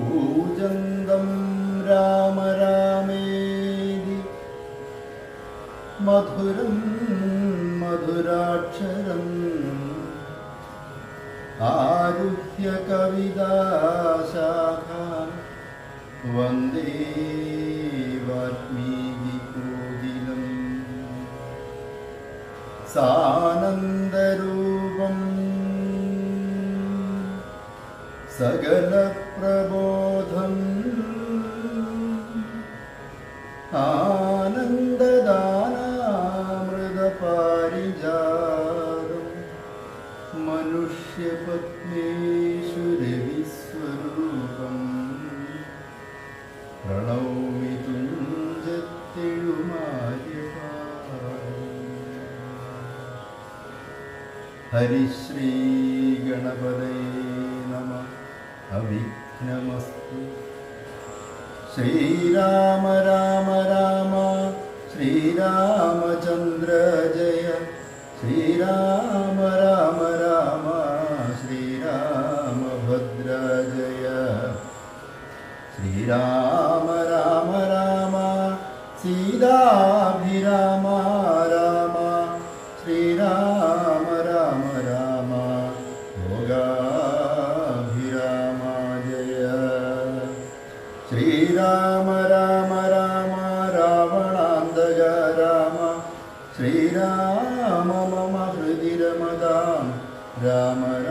കൂജന്തം രാമ രാമേതി മധുരം മധുരാക്ഷരം. ആരുഹ്യ കവിതാശാഖാം വന്ദേ വാൽമീകികൂതിലം സാനന്ദരൂപം. സകലപ്രബോധം ആനന്ദദാനാമൃതപാരിജാതം. മനുഷ്യപത്മേശ്വരവിസ്വരൂപം പ്രണൗമി ഹരിശ്രീ ഗണപതയേ നമ. ശ്രീരാമ രാമ രാമ ശ്രീരാമചന്ദ്ര ജയ ശ്രീരാമ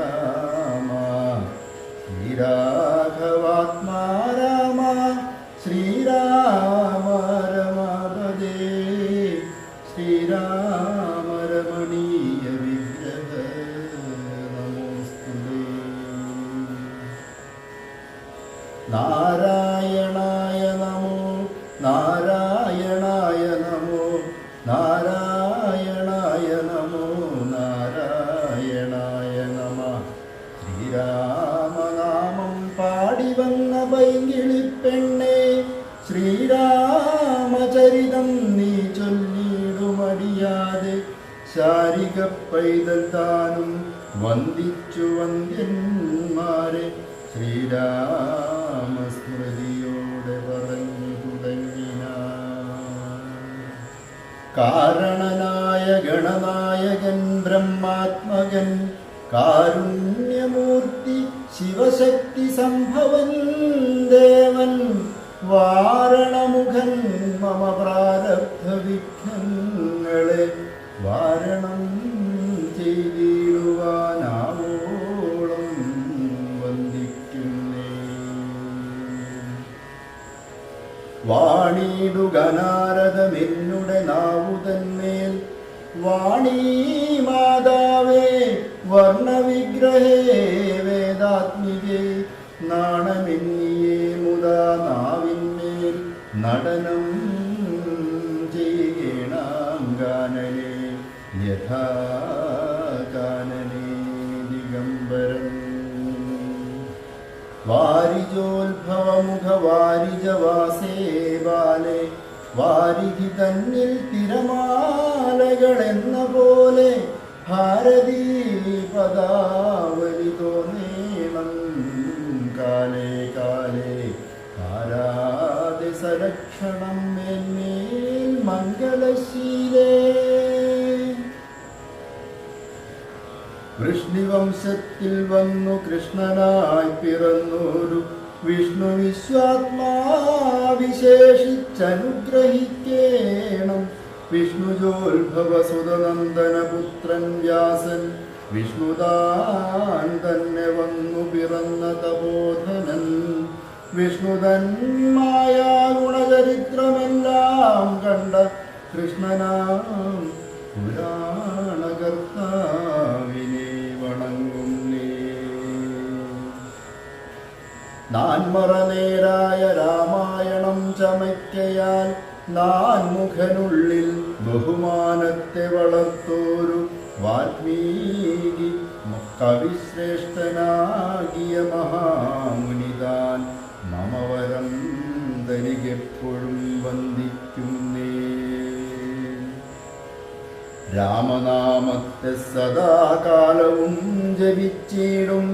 രാമ. രാമ ശ്രീരാഘവാത്മാ രാമ ശ്രീരാമ ശ്രീരാമ രമണീയ വിഗ്രഹ നമോസ്തുതേ. നാരായണായ പൈതൽ താനും വന്ദിച്ചു വന്ദ്യന്മാരെ ശ്രീരാമസ്മൃതിയോടെ പറഞ്ഞു തുടങ്ങിന. കാരണനായ ഗണനായകൻ ബ്രഹ്മാത്മകൻ കാരുണ്യമൂർത്തി ശിവശക്തി സംഭവൻ ദേവൻ വാരണമുഖൻ മമ പ്രാരബ്ധ വാണിടുകനാരദമെന്നുടെ നാവുതന്മേൽ. വാണീ മാതാവേ വർണവിഗ്രഹേ വേദാത്മികേ നാണമെന്നിയേ മുതാ നാവിന്മേൽ നടനം ചെയ്യണം ഗാനനെ. യഥാ വാരിജോത്ഭവമുഖ വാരിജവാസേ ബാലെ വാരിധി തന്നിൽ തിരമാലകളെന്ന പോലെ ഭാരതീ പദാവലി വൃഷ്ണിവംശത്തിൽ വന്നു കൃഷ്ണനായി പിറന്നോരു വിഷ്ണു വിശ്വാത്മാവിശേഷിച്ചനുഗ്രഹിക്കേണം. വിഷ്ണു ജോത്ഭവ സുതനന്ദന പുത്രൻ വ്യാസൻ വിഷ്ണുതാൻ തന്നെ വന്നു പിറന്ന തപോധനൻ. വിഷ്ണുതൻ മായാ ഗുണചരിത്രമെല്ലാം കണ്ട കൃഷ്ണനാം പുരാണകർത്താവിനെ നാൻമറ നേരായ രാമായണം ചമയ്ക്കയാൽ നാൻമുഖനുള്ളിൽ ബഹുമാനത്തെ വളർത്തോരു വാൽമീകി കവിശ്രേഷ്ഠനാകിയ മഹാമുനിതാൻ മമവരം തരികെപ്പോഴും വന്ദിക്കുന്നേ. രാമനാമത്തെ സദാകാലവും ജപിച്ചിടും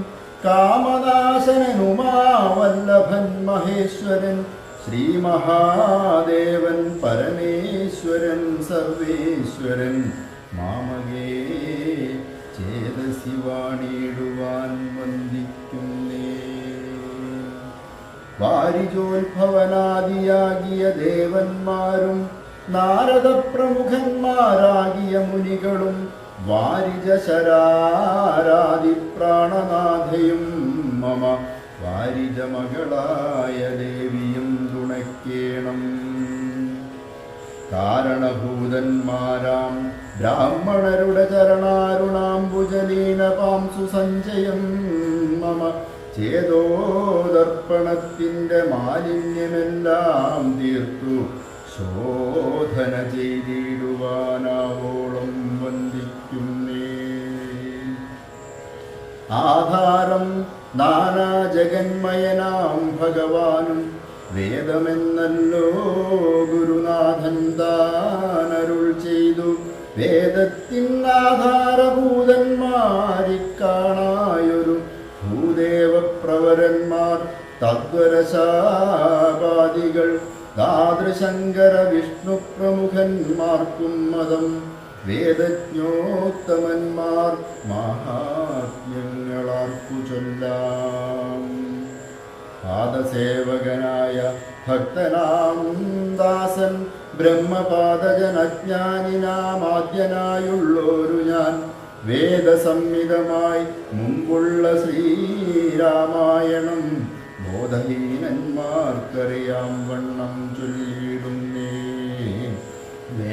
കാമനാശനുമാവല്ലഭൻ ബ്രഹ്മൻ മഹേശ്വരൻ ശ്രീ മഹാദേവൻ പരമേശ്വരൻ സർവേശ്വരൻ. മാമകേ ചേതശിവാണിയിടുവാൻ വന്ദിക്കുന്നേ. വാരിജോത്ഭവനാദിയാകിയ ദേവന്മാരും നാരദപ്രമുഖന്മാരാകിയ മുനികളും വാരിജ ശരാരാദി പ്രാണനാഥയും മമ വാരിജമകളായ ദേവിയും തുണയ്ക്കേണം. കാരണഭൂതന്മാരാം ബ്രാഹ്മണരുടെ ചരണാരുണാംബുജലീന പാംസു സഞ്ചയം മമ ചേതോദർപ്പണത്തിന്റെ മാലിന്യമെല്ലാം തീർത്തു ശോധന ചെയ്തിടുവാനാവോളം ആധാരം നാനാ ജഗന്മയനാം ഭഗവാനും വേദമെന്നല്ലോ ഗുരുനാഥൻ താനരുൾ ചെയ്തു. വേദത്തിൻ ആധാരഭൂതന്മാരി കാണായൊരു ഭൂദേവപ്രവരന്മാർ തദ്വരശാപാദികൾ ദാതൃശങ്കര വിഷ്ണു പ്രമുഖന്മാർക്കും മതം വേദജ്ഞോത്തമന്മാർ മഹാത്മ്യങ്ങളാർക്കു ചൊല്ലാം പാദസേവകനായ ഭക്തനാം ദാസൻ ബ്രഹ്മപാദജനജ്ഞാനിനാമാദ്യനായുള്ളൊരു ഞാൻ. വേദസംഹിതമായി മുമ്പുള്ള ശ്രീരാമായണം ബോധഹീനന്മാർക്കറിയാം വണ്ണം ചൊല്ലിയിടുന്നേ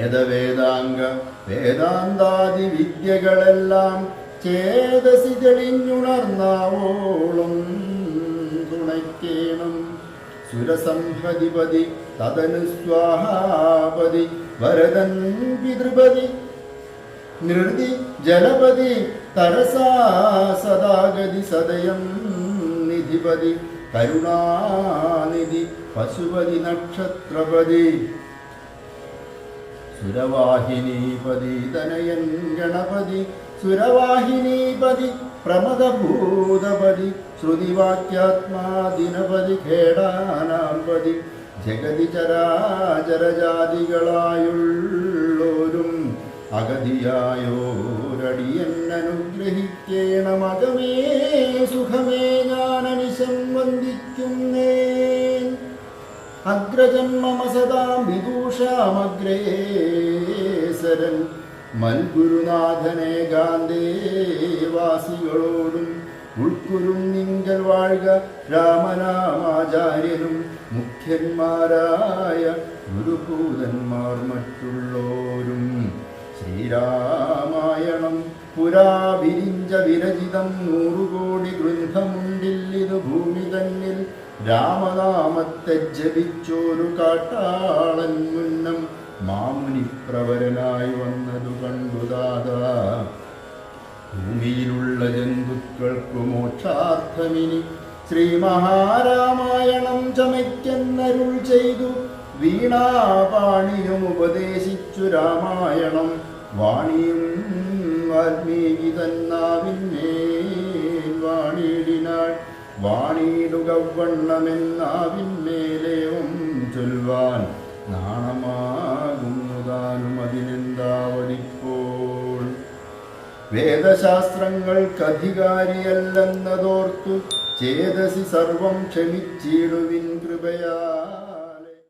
വേദവേദാംഗ വേദാന്താദി വിദ്യകളെല്ലാം ചേതസി തെളിഞ്ഞുണർന്നാവോളം തുണയ്ക്കേണം. സുരസംഹതിപതി തദനുസ്വാഹാപതി സ്വാഹാപതി വരദൻ പിതൃപതി നൃതി ജലപതി തരസാ സദാഗതി സദയം നിധിപതി കരുണാനിധി പശുപതി നക്ഷത്രപതി സുരവാഹിനീപതി തനയൻ ഗണപതി സുരവാഹിനീപതി പ്രമദഭൂതപതി ശ്രുതിവാക്യാത്മാ ദിനപതി ഖേടാനാംപതി ജഗതി ചരാചരജാതികളായുള്ളോരും അഗതിയായോരടിയെന്നനുഗ്രഹിക്കേണമകമേ സുഖമേ ഞാനനിശം വന്ദിക്കുന്നേ അഗ്രജന്മമ സദാം വിദൂഷാമഗ്രേസരൻ മൽഗുരുനാഥനെ ഗാന്ധേവാസികളോടും ഉൾക്കുരും നിങ്കൽ വാഴ്ക രാമനാമാചാര്യനും മുഖ്യന്മാരായ ഗുരുഭൂതന്മാർ മറ്റുള്ളോരും. ശ്രീരാമായണം പുരാഭിരിഞ്ച വിരചിതം നൂറുകോടി ഗ്രന്ഥമുണ്ടില്ലിതു ഭൂമി തന്നിൽ രാമനാമത്തെ ജപിച്ചോരു കാട്ടാളൻ മുന്നം മാമുനി പ്രവരനായി വന്നതു കണ്ടുദാതാ ഭൂമിയിലുള്ള ജന്തുക്കൾക്കു മോക്ഷാർത്ഥമിനി ശ്രീ മഹാരാമായണം ചമയ്ക്കെന്നരുൾ ചെയ്തു. വീണാപാണിയും ഉപദേശിച്ചു രാമായണം. വാണിയും വാൽമീകി തന്നാവിന്നേ വാണിയിടിനാൾ വാണിയിടുക വണ്ണമെന്നാവിന്മേലേവും ചൊൽവാൻ നാണമാകുന്നതാനും അതിനെന്താവതിപ്പോൾ വേദശാസ്ത്രങ്ങൾക്കധികാരിയല്ലെന്നതോർത്തു ചേതസി സർവം ക്ഷമിച്ചിടുവിൻ കൃപയാ